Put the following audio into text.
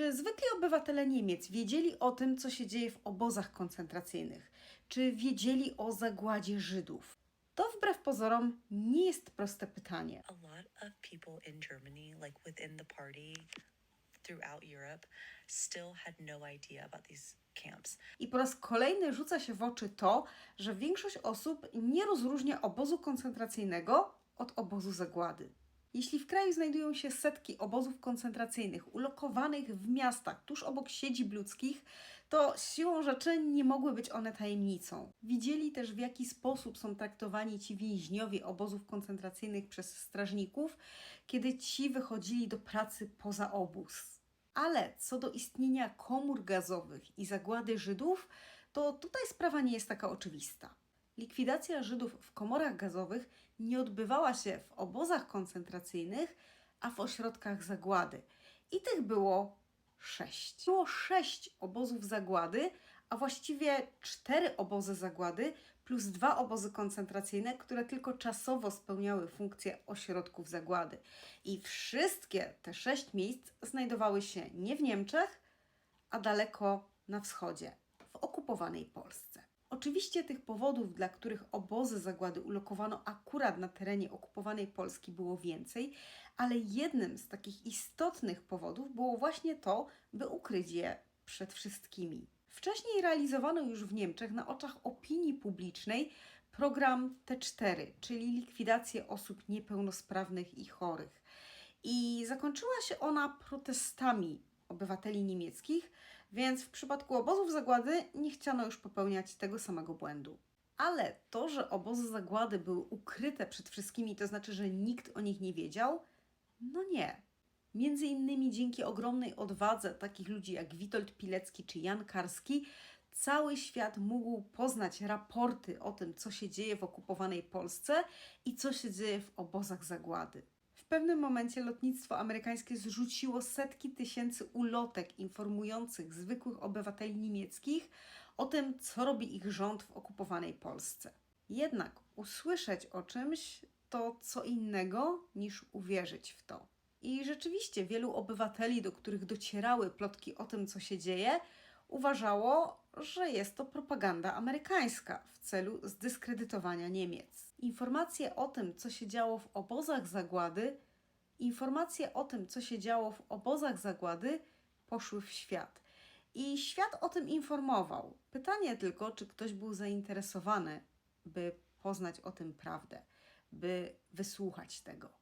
Czy zwykli obywatele Niemiec wiedzieli o tym, co się dzieje w obozach koncentracyjnych? Czy wiedzieli o zagładzie Żydów? To wbrew pozorom nie jest proste pytanie. a lot of people in Germany, like within the party throughout Europe, still had no idea about these camps. I po raz kolejny rzuca się w oczy to, że większość osób nie rozróżnia obozu koncentracyjnego od obozu zagłady. Jeśli w kraju znajdują się setki obozów koncentracyjnych ulokowanych w miastach tuż obok siedzib ludzkich, to siłą rzeczy nie mogły być one tajemnicą. Widzieli też, w jaki sposób są traktowani ci więźniowie obozów koncentracyjnych przez strażników, kiedy ci wychodzili do pracy poza obóz. Ale co do istnienia komór gazowych i zagłady Żydów, to tutaj sprawa nie jest taka oczywista. Likwidacja Żydów w komorach gazowych nie odbywała się w obozach koncentracyjnych, a w ośrodkach zagłady. I tych było sześć. Było sześć obozów zagłady, a właściwie cztery obozy zagłady plus dwa obozy koncentracyjne, które tylko czasowo spełniały funkcję ośrodków zagłady. I wszystkie te sześć miejsc znajdowały się nie w Niemczech, a daleko na wschodzie, w okupowanej Polsce. Oczywiście tych powodów, dla których obozy zagłady ulokowano akurat na terenie okupowanej Polski było więcej, ale jednym z takich istotnych powodów było właśnie to, by ukryć je przed wszystkimi. Wcześniej realizowano już w Niemczech na oczach opinii publicznej program T4, czyli likwidację osób niepełnosprawnych i chorych. I zakończyła się ona protestami obywateli niemieckich, więc w przypadku obozów zagłady nie chciano już popełniać tego samego błędu. Ale to, że obozy zagłady były ukryte przed wszystkimi, to znaczy, że nikt o nich nie wiedział? No nie. Między innymi dzięki ogromnej odwadze takich ludzi jak Witold Pilecki czy Jan Karski, cały świat mógł poznać raporty o tym, co się dzieje w okupowanej Polsce i co się dzieje w obozach zagłady. W pewnym momencie lotnictwo amerykańskie zrzuciło setki tysięcy ulotek informujących zwykłych obywateli niemieckich o tym, co robi ich rząd w okupowanej Polsce. Jednak usłyszeć o czymś to co innego niż uwierzyć w to. I rzeczywiście wielu obywateli, do których docierały plotki o tym, co się dzieje, uważało, że jest to propaganda amerykańska w celu zdyskredytowania Niemiec. Informacje o tym, co się działo w obozach zagłady, informacje o tym, co się działo w obozach zagłady, poszły w świat. I świat o tym informował. Pytanie tylko, czy ktoś był zainteresowany, by poznać o tym prawdę, by wysłuchać tego.